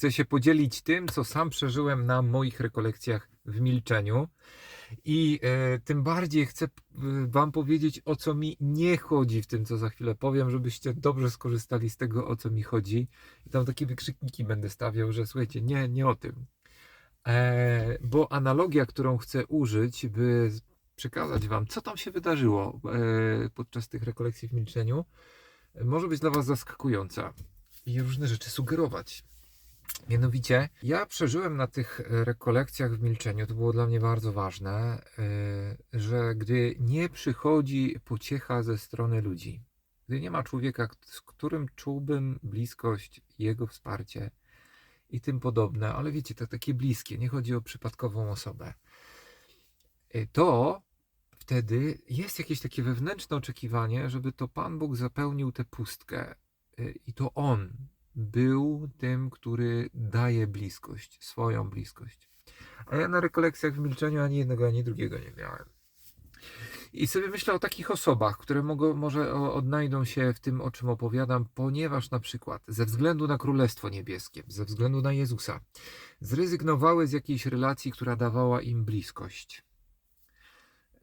chcę się podzielić tym, co sam przeżyłem na moich rekolekcjach w milczeniu. I e, tym bardziej chcę Wam powiedzieć, o co mi nie chodzi w tym, co za chwilę powiem, żebyście dobrze skorzystali z tego, o co mi chodzi. I tam takie wykrzykniki będę stawiał, że słuchajcie, nie, nie o tym. E, bo analogia, którą chcę użyć, by przekazać Wam, co tam się wydarzyło e, podczas tych rekolekcji w milczeniu, może być dla Was zaskakująca i różne rzeczy sugerować. Mianowicie, ja przeżyłem na tych e, rekolekcjach w milczeniu, to było dla mnie bardzo ważne, e, że gdy nie przychodzi pociecha ze strony ludzi, gdy nie ma człowieka, z którym czułbym bliskość, jego wsparcie i tym podobne, ale wiecie, to takie bliskie, nie chodzi o przypadkową osobę, e, to wtedy jest jakieś takie wewnętrzne oczekiwanie, żeby to Pan Bóg zapełnił tę pustkę i to On był tym, który daje bliskość, swoją bliskość. A ja na rekolekcjach w milczeniu ani jednego, ani drugiego nie miałem. I sobie myślę o takich osobach, które mogą, może odnajdą się w tym, o czym opowiadam, ponieważ na przykład ze względu na Królestwo Niebieskie, ze względu na Jezusa, zrezygnowały z jakiejś relacji, która dawała im bliskość.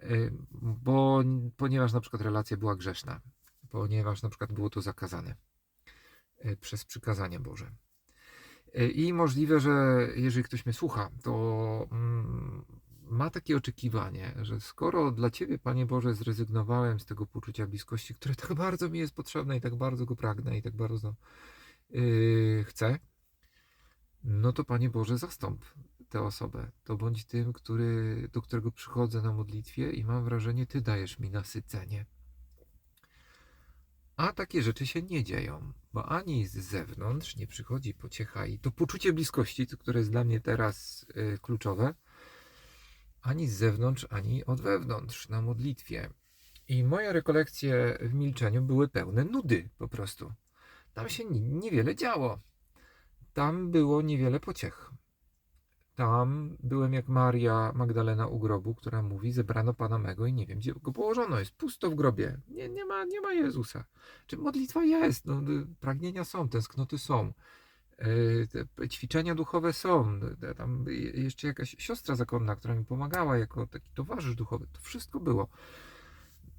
Y, Bo, ponieważ na przykład relacja była grzeszna, ponieważ na przykład było to zakazane przez przykazanie Boże. Y, I możliwe, że jeżeli ktoś mnie słucha, to mm, ma takie oczekiwanie, że skoro dla Ciebie, Panie Boże, zrezygnowałem z tego poczucia bliskości, które tak bardzo mi jest potrzebne i tak bardzo go pragnę i tak bardzo yy, chcę, no to Panie Boże, zastąp tę osobę. To bądź tym, który, do którego przychodzę na modlitwie i mam wrażenie, Ty dajesz mi nasycenie. A takie rzeczy się nie dzieją, bo ani z zewnątrz nie przychodzi pociecha i to poczucie bliskości, które jest dla mnie teraz y, kluczowe, ani z zewnątrz, ani od wewnątrz na modlitwie. I moje rekolekcje w milczeniu były pełne nudy po prostu. Tam się ni- niewiele działo. Tam było niewiele pociech. Tam byłem jak Maria Magdalena u grobu, która mówi: Zebrano pana mego i nie wiem, gdzie go położono. Jest pusto w grobie. Nie, nie, ma, nie ma Jezusa. Czy modlitwa jest? No, pragnienia są, tęsknoty są. y, te ćwiczenia duchowe są. Tam jeszcze jakaś siostra zakonna, która mi pomagała jako taki towarzysz duchowy. To wszystko było.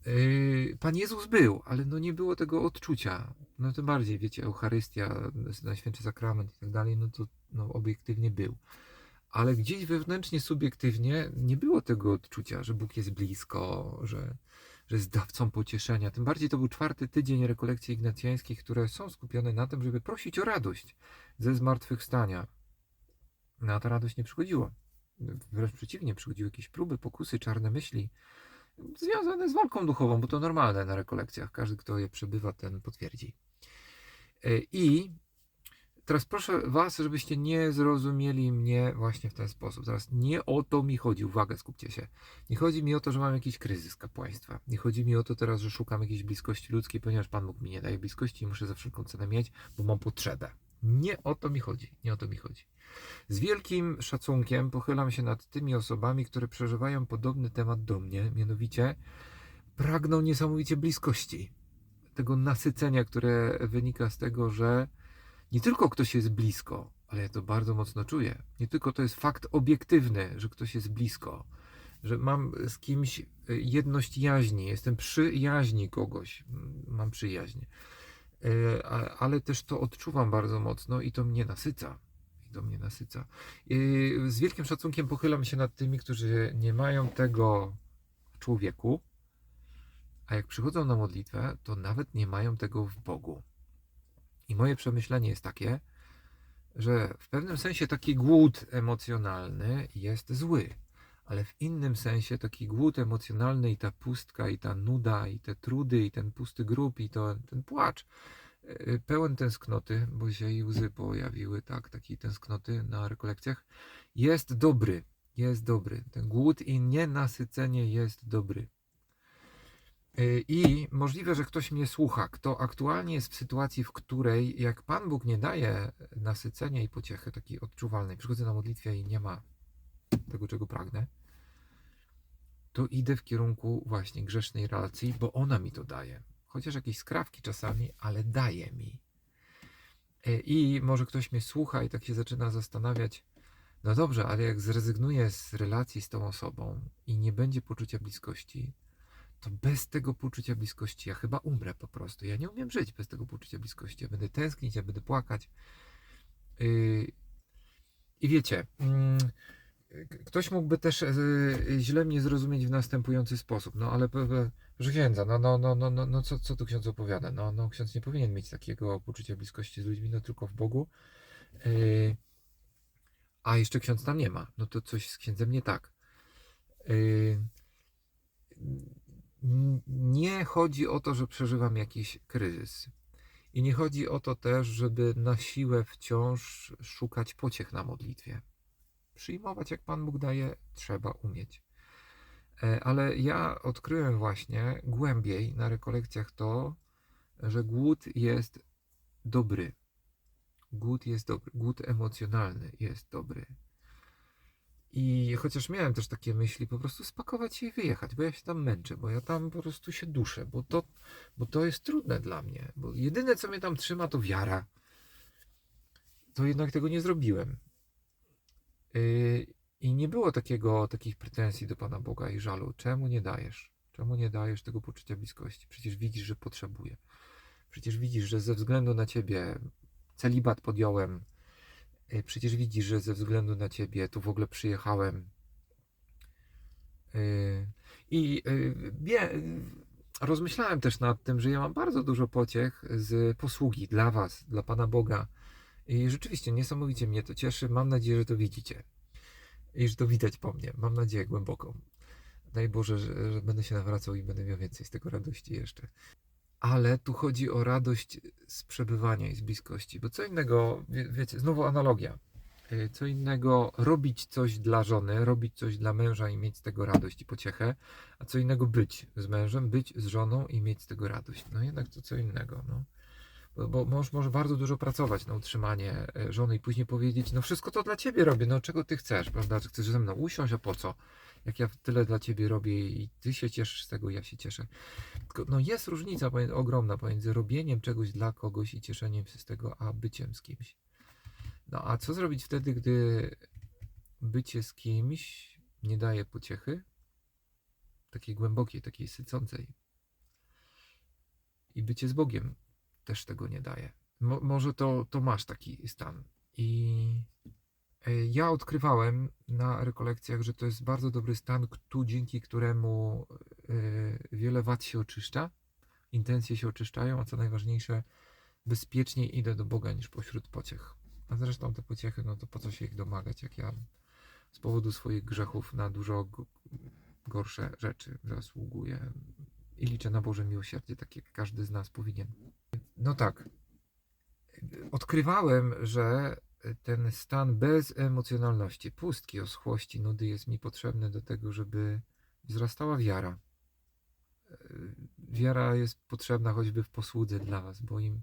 Y, Pan Jezus był, ale no nie było tego odczucia. No tym bardziej, wiecie, Eucharystia, Najświętszy Sakrament i tak dalej, no to no, obiektywnie był. Ale gdzieś wewnętrznie, subiektywnie nie było tego odczucia, że Bóg jest blisko, że, że jest dawcą pocieszenia. Tym bardziej to był czwarty tydzień rekolekcji ignacjańskich, które są skupione na tym, żeby prosić o radość ze zmartwychwstania. No a ta radość nie przychodziła. Wręcz przeciwnie, przychodziły jakieś próby, pokusy, czarne myśli, związane z walką duchową, bo to normalne na rekolekcjach. Każdy, kto je przebywa, ten potwierdzi. E, I teraz proszę Was, żebyście nie zrozumieli mnie właśnie w ten sposób. Teraz nie o to mi chodzi, uwaga, skupcie się. Nie chodzi mi o to, że mam jakiś kryzys kapłaństwa. Nie chodzi mi o to teraz, że szukam jakiejś bliskości ludzkiej, ponieważ Pan Bóg mi nie daje bliskości i muszę za wszelką cenę mieć, bo mam potrzebę. Nie o to mi chodzi. Nie o to mi chodzi. Z wielkim szacunkiem pochylam się nad tymi osobami, które przeżywają podobny temat do mnie, mianowicie pragną niesamowicie bliskości. Tego nasycenia, które wynika z tego, że nie tylko ktoś jest blisko, ale ja to bardzo mocno czuję. Nie tylko to jest fakt obiektywny, że ktoś jest blisko, że mam z kimś y, jedność jaźni, jestem przy jaźni kogoś, mm, mam przyjaźń. A- Ale też to odczuwam bardzo mocno i to mnie nasyca. I to mnie nasyca. Z wielkim szacunkiem pochylam się nad tymi, którzy nie mają tego w człowieku, a jak przychodzą na modlitwę, to nawet nie mają tego w Bogu. I moje przemyślenie jest takie, że w pewnym sensie taki głód emocjonalny jest zły, ale w innym sensie taki głód emocjonalny i ta pustka, i ta nuda, i te trudy, i ten pusty grób, i to, ten płacz, yy, pełen tęsknoty, bo się i łzy pojawiły, tak, takiej tęsknoty na rekolekcjach, jest dobry, jest dobry. Ten głód i nienasycenie jest dobry. Y, I możliwe, że ktoś mnie słucha, kto aktualnie jest w sytuacji, w której jak Pan Bóg nie daje nasycenia i pociechy takiej odczuwalnej, przychodzę na modlitwę i nie ma tego, czego pragnę, to idę w kierunku właśnie grzesznej relacji, bo ona mi to daje. Chociaż jakieś skrawki czasami, ale daje mi. E, I może ktoś mnie słucha i tak się zaczyna zastanawiać, no dobrze, ale jak zrezygnuję z relacji z tą osobą i nie będzie poczucia bliskości, to bez tego poczucia bliskości ja chyba umrę po prostu. Ja nie umiem żyć bez tego poczucia bliskości. Ja będę tęsknić, ja będę płakać. Yy, I wiecie, mm, ktoś mógłby też yy, źle mnie zrozumieć w następujący sposób. No ale, proszę księdza, no, no, no, no, no, no co, co tu ksiądz opowiada? No, no, ksiądz nie powinien mieć takiego poczucia bliskości z ludźmi, no tylko w Bogu. Yy, a jeszcze ksiądz tam nie ma. No to coś z księdzem nie tak. Yy, nie chodzi o to, że przeżywam jakiś kryzys. I nie chodzi o to też, żeby na siłę wciąż szukać pociech na modlitwie. Przyjmować, jak Pan Bóg daje, trzeba umieć. E, Ale ja odkryłem właśnie głębiej na rekolekcjach to, że głód jest dobry. Głód jest dobry. Głód emocjonalny jest dobry. I chociaż miałem też takie myśli, po prostu spakować się i wyjechać, bo ja się tam męczę, bo ja tam po prostu się duszę, bo to, bo to jest trudne dla mnie. Bo jedyne, co mnie tam trzyma, to wiara. To jednak tego nie zrobiłem. Yy, I nie było takiego, takich pretensji do Pana Boga i żalu. Czemu nie dajesz? Czemu nie dajesz tego poczucia bliskości? Przecież widzisz, że potrzebuję. Przecież widzisz, że ze względu na Ciebie celibat podjąłem. Yy, Przecież widzisz, że ze względu na Ciebie tu w ogóle przyjechałem. Yy, I yy, wie, rozmyślałem też nad tym, że ja mam bardzo dużo pociech z posługi dla Was, dla Pana Boga. I rzeczywiście niesamowicie mnie to cieszy. Mam nadzieję, że to widzicie. I że to widać po mnie. Mam nadzieję głęboką. Daj Boże, że, że będę się nawracał i będę miał więcej z tego radości jeszcze. Ale tu chodzi o radość z przebywania i z bliskości. Bo co innego, wie, wiecie, znowu analogia. Y, Co innego robić coś dla żony, robić coś dla męża i mieć z tego radość i pociechę, a co innego być z mężem, być z żoną i mieć z tego radość. No jednak to co innego. No. Bo, bo mąż może bardzo dużo pracować na utrzymanie e, żony i później powiedzieć, no wszystko to dla ciebie robię, no czego ty chcesz, prawda? Czy chcesz ze mną usiąść, a po co? Jak ja tyle dla ciebie robię i ty się cieszysz z tego, ja się cieszę. Tylko, no jest różnica ogromna pomiędzy robieniem czegoś dla kogoś i cieszeniem się z tego, a byciem z kimś. No a co zrobić wtedy, gdy bycie z kimś nie daje pociechy? Takiej głębokiej, takiej sycącej. I bycie z Bogiem też tego nie daje. Mo, może to, to masz taki stan. I ja odkrywałem na rekolekcjach, że to jest bardzo dobry stan, tu, dzięki któremu e, wiele wad się oczyszcza, intencje się oczyszczają, a co najważniejsze, bezpieczniej idę do Boga niż pośród pociech. A zresztą te pociechy, no to po co się ich domagać, jak ja z powodu swoich grzechów na dużo gorsze rzeczy zasługuję i liczę na Boże miłosierdzie, tak jak każdy z nas powinien. No tak. Odkrywałem, że ten stan bez emocjonalności, pustki, oschłości, nudy jest mi potrzebny do tego, żeby wzrastała wiara. Wiara jest potrzebna choćby w posłudze dla Was, bo im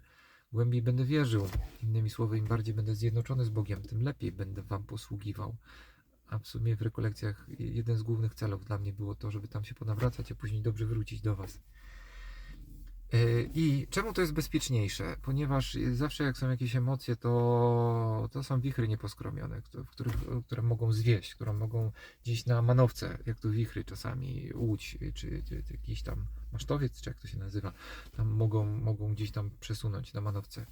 głębiej będę wierzył, innymi słowy, im bardziej będę zjednoczony z Bogiem, tym lepiej będę Wam posługiwał. A w sumie w rekolekcjach jeden z głównych celów dla mnie było to, żeby tam się ponawracać, a później dobrze wrócić do Was. Yy, I czemu to jest bezpieczniejsze? Ponieważ zawsze jak są jakieś emocje, to, to są wichry nieposkromione, które, które mogą zwieść, które mogą gdzieś na manowce, jak tu wichry czasami, łódź, czy, czy, czy jakiś tam masztowiec, czy jak to się nazywa, tam mogą, mogą gdzieś tam przesunąć na manowce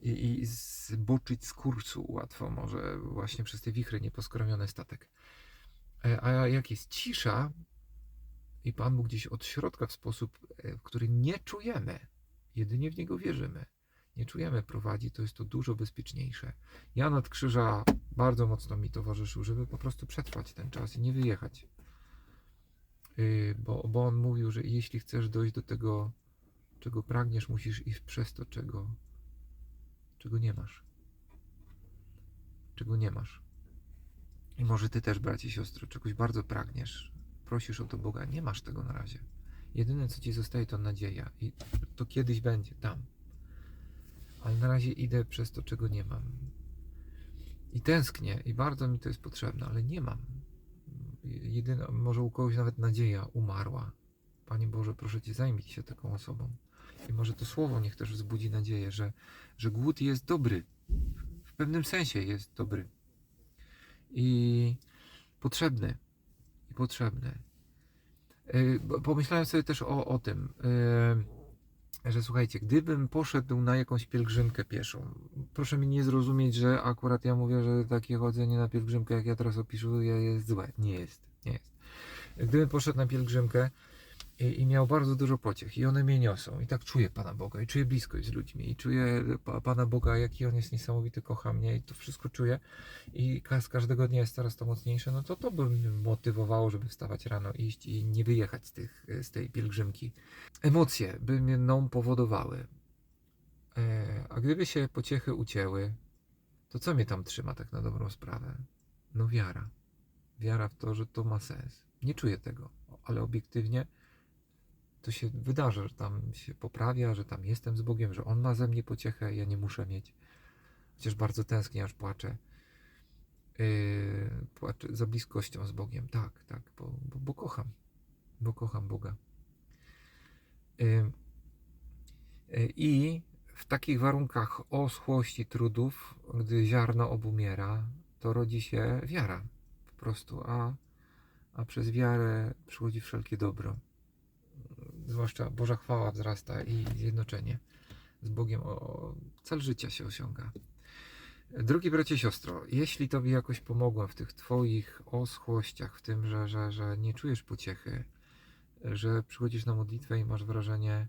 i, i zboczyć z kursu łatwo może właśnie przez te wichry nieposkromione statek. E, A jak jest cisza, i Pan Bóg gdzieś od środka w sposób, e, w który nie czujemy, jedynie w Niego wierzymy, nie czujemy prowadzi, to jest to dużo bezpieczniejsze. Jan od Krzyża bardzo mocno mi towarzyszył, żeby po prostu przetrwać ten czas i nie wyjechać. Yy, Bo, bo on mówił, że jeśli chcesz dojść do tego, czego pragniesz, musisz iść przez to, czego, czego nie masz. Czego nie masz. I może ty też, bracie i siostro, czegoś bardzo pragniesz, prosisz o to Boga, nie masz tego na razie. Jedyne, co ci zostaje, to nadzieja. I to kiedyś będzie tam. Ale na razie idę przez to, czego nie mam. I tęsknię, i bardzo mi to jest potrzebne, ale nie mam. Jedyna, może u kogoś nawet nadzieja umarła. Panie Boże, proszę Cię, zajmij się taką osobą. I może to słowo niech też wzbudzi nadzieję, że, że głód jest dobry. W pewnym sensie jest dobry. I potrzebny. Potrzebny. Bo- Pomyślałem sobie też o, o tym, yy, że słuchajcie, gdybym poszedł na jakąś pielgrzymkę pieszą, proszę mi nie zrozumieć, że akurat ja mówię, że takie chodzenie na pielgrzymkę, jak ja teraz opisuję, jest złe. Nie jest, nie jest. Gdybym poszedł na pielgrzymkę i, i miał bardzo dużo pociech i one mnie niosą i tak czuję Pana Boga i czuję bliskość z ludźmi i czuję pa, Pana Boga, jaki On jest niesamowity, kocha mnie i to wszystko czuję i z każdego dnia jest coraz to mocniejsze, no to to by mnie motywowało, żeby wstawać rano, iść i nie wyjechać z, tych, z tej pielgrzymki. Emocje by mnie mną powodowały. E, a gdyby się pociechy ucięły, to co mnie tam trzyma tak na dobrą sprawę? No wiara. Wiara w to, że to ma sens. Nie czuję tego, ale obiektywnie to się wydarza, że tam się poprawia, że tam jestem z Bogiem, że On ma ze mnie pociechę, ja nie muszę mieć. Chociaż bardzo tęsknię, aż płaczę. Yy, płaczę za bliskością z Bogiem. Tak, tak, bo, bo, bo kocham. Bo kocham Boga. Yy, yy, I w takich warunkach oschłości trudów, gdy ziarno obumiera, to rodzi się wiara po prostu, a, a przez wiarę przychodzi wszelkie dobro. Zwłaszcza Boża chwała wzrasta i zjednoczenie z Bogiem, o, cel życia się osiąga. Drogi bracie, siostro, jeśli Tobie jakoś pomogłem w tych Twoich oschłościach, w tym, że, że, że nie czujesz pociechy, że przychodzisz na modlitwę i masz wrażenie,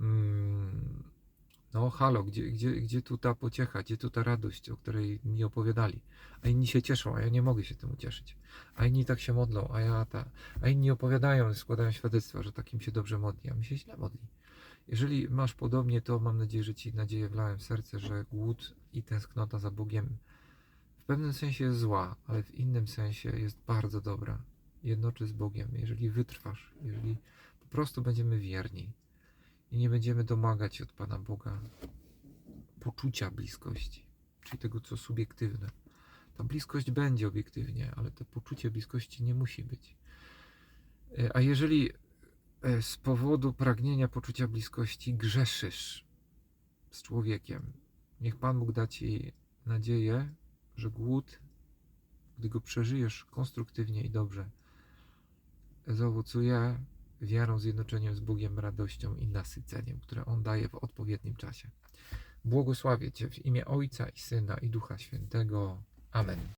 mm, no halo, gdzie, gdzie, gdzie tu ta pociecha, gdzie tu ta radość, o której mi opowiadali? A inni się cieszą, a ja nie mogę się tym ucieszyć. A inni tak się modlą, a ja ta, a inni opowiadają, składają świadectwa, że takim się dobrze modli, a mi się źle modli. Jeżeli masz podobnie, to mam nadzieję, że Ci nadzieję wlałem w serce, że głód i tęsknota za Bogiem w pewnym sensie jest zła, ale w innym sensie jest bardzo dobra. Jednoczy z Bogiem, jeżeli wytrwasz, jeżeli po prostu będziemy wierni i nie będziemy domagać od Pana Boga poczucia bliskości, czyli tego, co subiektywne. Ta bliskość będzie obiektywnie, ale to poczucie bliskości nie musi być. E, A jeżeli e, z powodu pragnienia poczucia bliskości grzeszysz z człowiekiem, niech Pan Bóg da Ci nadzieję, że głód, gdy go przeżyjesz konstruktywnie i dobrze, zaowocuje wiarą, zjednoczeniem z Bogiem, radością i nasyceniem, które On daje w odpowiednim czasie. Błogosławię Cię w imię Ojca i Syna i Ducha Świętego. Amen.